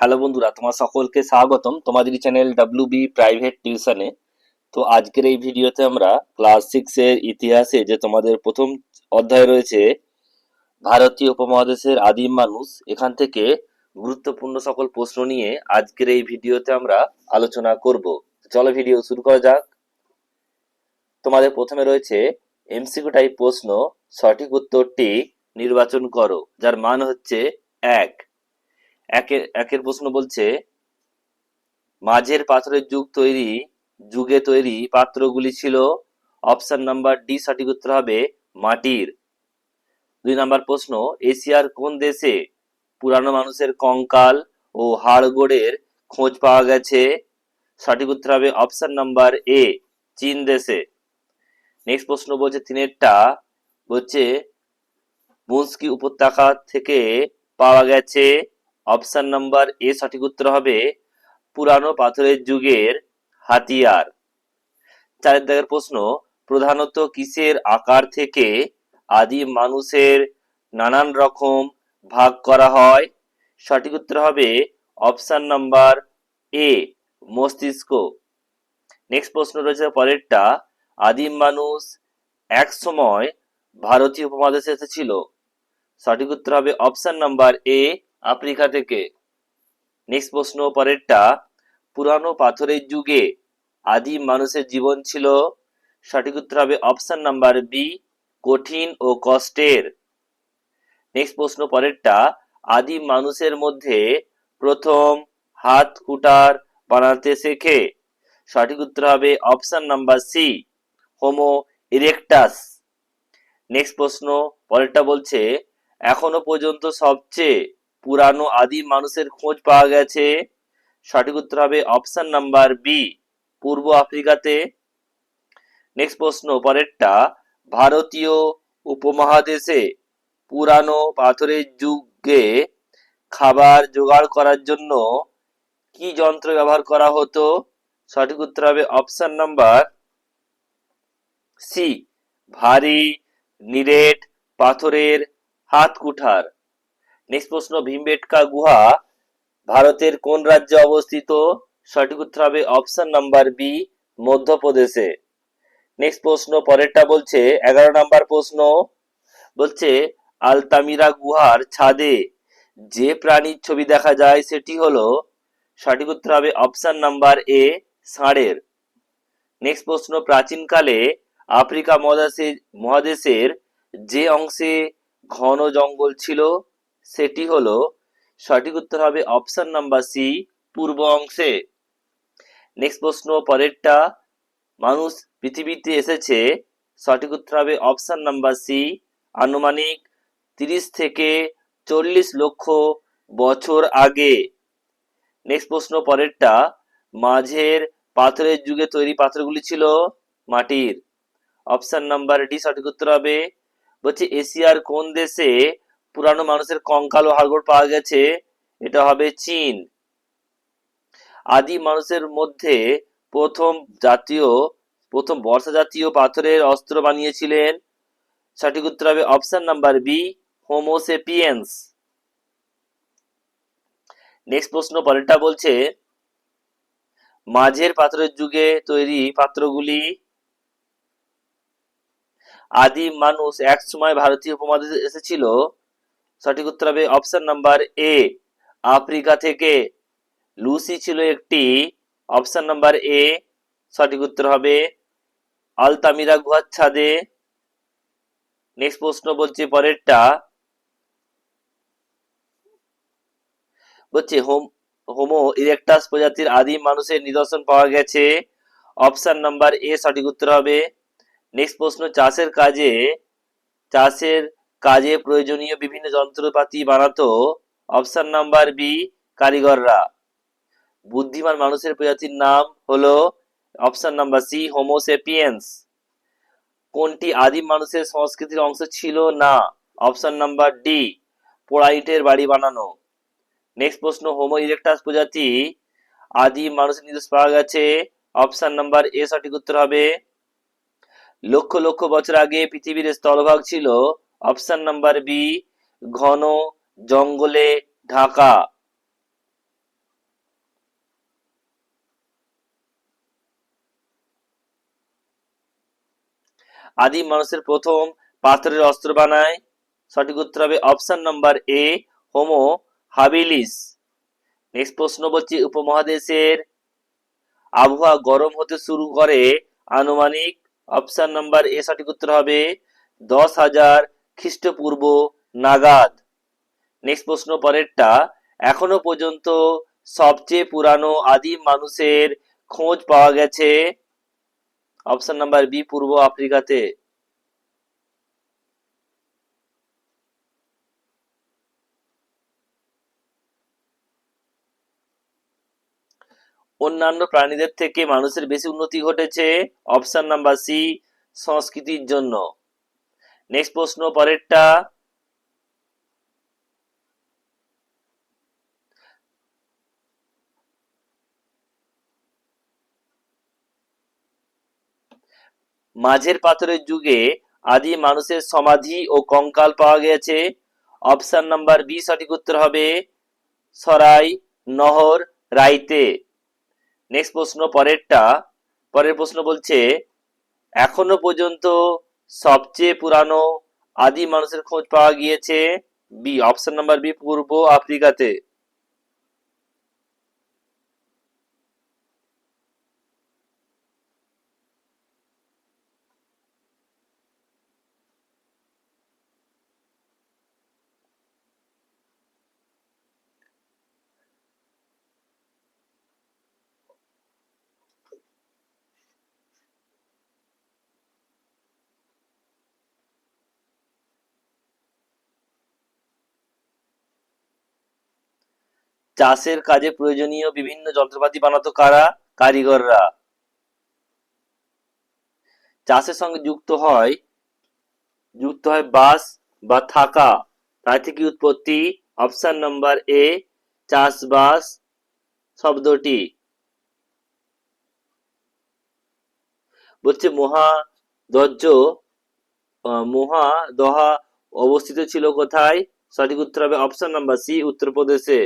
Hello বন্ধুরা, তোমার সকলকে স্বাগতম তোমাদের চ্যানেল ডাব্লিউ বি প্রাইভেট টিউশনে তো আজকের এই ভিডিওতে আমরা ক্লাস সিক্সের ইতিহাসে যে তোমাদের প্রথম অধ্যায় রয়েছে, ভারতীয় উপমহাদেশের আদিম মানুষ, এখান থেকে গুরুত্বপূর্ণ সকল প্রশ্ন নিয়ে আজকের এই ভিডিওতে আমরা আলোচনা করব। চলো ভিডিও শুরু করা যাক। তোমাদের প্রথমে রয়েছে এমসিকিউ টাইপ প্রশ্ন, সঠিক উত্তরটি নির্বাচন করো, যার মান হচ্ছে এক। একের একের প্রশ্ন বলছে, মাঝের পাথরের যুগ তৈরি, যুগে তৈরি পাত্রগুলি ছিল অপশন নাম্বার ডি সঠিক উত্তর হবে মাটির। দুই নাম্বার প্রশ্ন, এশিয়ার কোন দেশে পুরানো মানুষের কঙ্কাল ও হাড়গোড়ের খোঁজ পাওয়া গেছে? সঠিক উত্তর হবে অপশন নাম্বার এ, চীন দেশে। নেক্সট প্রশ্ন বলছে, তিনেরটা বলছে, মুন্সকি উপত্যকা থেকে পাওয়া গেছে অপশন নাম্বার এ সঠিক উত্তর হবে পুরানো পাথরের যুগের হাতিয়ার। চারের দাগের প্রশ্ন, প্রধানত কিসের আকার থেকে আদিম মানুষের নানান রকম ভাগ করা হয়? সঠিক উত্তর হবে অপশন নাম্বার এ মস্তিষ্ক। নেক্সট প্রশ্ন রয়েছে পরেরটা। আদিম মানুষ এক সময় ভারতীয় উপমহাদেশে এসেছিল। সঠিক উত্তর হবে অপশন নাম্বার এ আফ্রিকা থেকে। নেক্সট প্রশ্ন পরেরটা, পুরানো পাথরের যুগে আদিম মানুষের জীবন ছিল। সঠিক উত্তর হবে অপশন নাম্বার বি কঠিন ও কষ্টের। নেক্সট প্রশ্ন পরেরটা আদিম মানুষের মধ্যে প্রথম হাত কুটার বানাতে শেখে। সঠিক উত্তর হবে option number C homo erectus next প্রশ্ন পরেরটা বলছে, এখনও পর্যন্ত সবচেয়ে পুরানো আদিম মানুষের খোঁজ পাওয়া গেছে। সঠিক উত্তর হবে অপশন নাম্বার বি পূর্ব আফ্রিকাতে। নেক্সট প্রশ্ন, পরেরটা, ভারতীয় উপমহাদেশে পুরানো পাথরের যুগে খাবার জোগাড় করার জন্য কি যন্ত্র ব্যবহার করা হতো? সঠিক উত্তর হবে অপশন নাম্বার সি ভারী নিরেট পাথরের হাত কুঠার নেক্সট প্রশ্ন ভীমবেটকা গুহা, ভারতের কোন রাজ্যে অবস্থিত? সঠিক উত্তর হবে অপশন নাম্বার বি মধ্যপ্রদেশে। নেক্সট প্রশ্ন, পরেরটা বলছে, এগারো নাম্বার প্রশ্ন বলছে, আলতামিরা গুহার ছাদে যে প্রাণীর ছবি দেখা যায় সেটি হলো, সঠিক উত্তর হবে অপশন নাম্বার এ ষাঁড়ের। নেক্সট প্রশ্ন, প্রাচীনকালে আফ্রিকা মহাদেশে মহাদেশের যে অংশে ঘন জঙ্গল ছিল সেটি হলো, সঠিক উত্তর হবে অপশন নাম্বার সি পূর্ব অংশে। নেক্সট প্রশ্ন, পরেরটা। মানুষ পৃথিবীতে এসেছে, সঠিক উত্তর হবে অপশন নাম্বার সি আনুমানিক তিরিশ থেকে চল্লিশ লক্ষ বছর আগে। নেক্সট প্রশ্ন, পরেরটা। মাঝের পাথরের যুগে তৈরি পাথরগুলি ছিল মাটির। অপশন নাম্বার ডি সঠিক উত্তর হবে। বলছে, এশিয়ার কোন দেশে পুরানো মানুষের কঙ্কাল ও হাড়গোড় পাওয়া গেছে। এটা হবে চীন। আদি মানুষের মধ্যে প্রথম জাতীয়, প্রথম বর্ষা জাতীয় পাথরের অস্ত্র বানিয়েছিলেন। সঠিক উত্তর হবে option number B homo sapiens next প্রশ্ন পরেরটা বলছে, মাঝের পাথরের যুগে তৈরি পাত্রগুলি। আদিম মানুষ এক সময় ভারতীয় উপমহাদেশে এসেছিল। সঠিক উত্তর হবে অপশন নাম্বার এ। আফ্রিকা থেকে লুসি ছিল একটি। অপশন নাম্বার এ সঠিক উত্তর হবে আলতামিরা গুহার ছাদে। নেক্সট প্রশ্ন বলছে পরেরটা। বলছে হোম, হোমো ইরেকটাস প্রজাতির আদিম মানুষের নিদর্শন পাওয়া গেছে। অপশন নাম্বার এ সঠিক উত্তর হবে। নেক্সট প্রশ্ন, চাষের কাজে, চাষের কাজে প্রয়োজনীয় বিভিন্ন যন্ত্রপাতি বানাতো। অপশন নাম্বার বি কারিগররা। বুদ্ধিমান মানুষের প্রজাতির নাম হলো অপশন নাম্বার সি হোমোসেপিয়েন্স কোনটি আদিম মানুষের সংস্কৃতির অংশ ছিল না? অপশন নাম্বার ডি পোড়াইটের বাড়ি বানানো। নেক্সট প্রশ্ন হোমো ইরেকটাস প্রজাতি। আদিম মানুষের নির্দেশ পাওয়া গেছে। অপশন নাম্বার এ সঠিক উত্তর হবে। লক্ষ লক্ষ বছর আগে পৃথিবীর স্থলভাগ ছিল অপশন নাম্বার বি ঘন জঙ্গলে ঢাকা। আদি মানুষের প্রথম পাথরের অস্ত্র বানায়। সঠিক উত্তর হবে option number A homo habilis next প্রশ্ন বলছি, উপমহাদেশের আবহাওয়া গরম হতে শুরু করে আনুমানিক। অপশন নাম্বার এ সঠিক উত্তর হবে দশ হাজার খ্রিস্টপূর্ব নাগাদ। নেক্সট প্রশ্ন পরেরটা, এখনও পর্যন্ত সবচেয়ে পুরানো আদিম মানুষের খোঁজ পাওয়া গেছে? অপশন নাম্বার বি, পূর্ব আফ্রিকাতে। অন্যান্য প্রাণীদের থেকে মানুষের বেশি উন্নতি ঘটেছে? অপশন নাম্বার সি, সংস্কৃতির জন্য। নেক্সট প্রশ্ন, পরেরটা। মাঝের পাথরের যুগে আদি মানুষের সমাধি ও কঙ্কাল পাওয়া গেছে অপশন নাম্বার বি, সঠিক উত্তর হবে সরাই নহর রাইতে। নেক্সট প্রশ্ন, পরেরটা। পরের প্রশ্ন বলছে, এখনও পর্যন্ত সবচেয়ে পুরানো আদি মানুষের খোঁজ পাওয়া গিয়েছে। বি অপশন নাম্বার বি পূর্ব আফ্রিকাতে। চাষের কাজে প্রয়োজনীয় বিভিন্ন যন্ত্রপাতি বানাতো কারা? কারিগররা। চাষের সঙ্গে যুক্ত হয় যুক্ত হয় বাস বা থাকা। তাই থেকে উৎপত্তি অপশন নাম্বার এ চাষবাস শব্দটি। বলছে মহা মহাদজ্জ আহ, মহাদহা অবস্থিত ছিল কোথায়? সঠিক উত্তর হবে অপশন নাম্বার সি উত্তরপ্রদেশে।